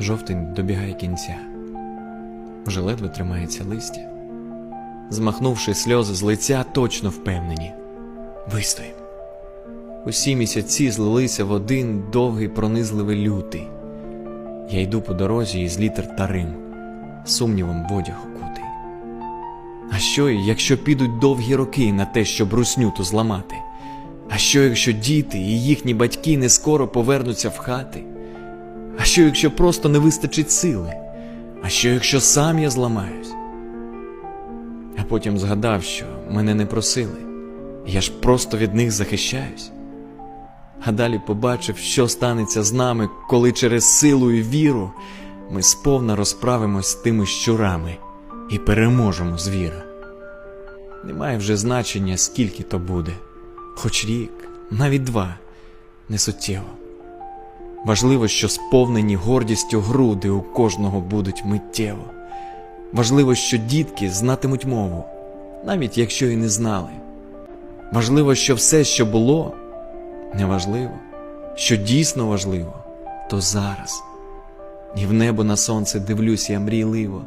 Жовтень добігає кінця, вже ледве тримається листя. Змахнувши сльози з лиця, точно впевнені. Вистоїм. Усі місяці злилися в один довгий пронизливий лютий. Я йду по дорозі із літер та Рим, сумнівом в одяг окутий. А що, якщо підуть довгі роки на те, щоб русню ту зламати? А що, якщо діти і їхні батьки не скоро повернуться в хати? А що, якщо просто не вистачить сили? А що, якщо сам я зламаюсь? А потім згадав, що мене не просили, я ж просто від них захищаюсь. А далі побачив, що станеться з нами, коли через силу і віру ми сповна розправимось з тими щурами і переможемо звіра. Немає вже значення, скільки то буде, хоч рік, навіть два, не суттєво. Важливо, що сповнені гордістю груди у кожного будуть миттєво. Важливо, що дітки знатимуть мову, навіть якщо і не знали. Важливо, що все, що було, неважливо, що дійсно важливо, то зараз. І в небо на сонце дивлюсь я мрійливо,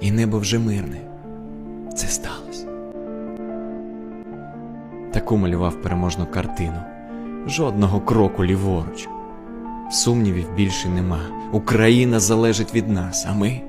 і небо вже мирне. Це сталося. Таку малював переможну картину. Жодного кроку ліворуч. Сумнівів більше нема. Україна залежить від нас, а ми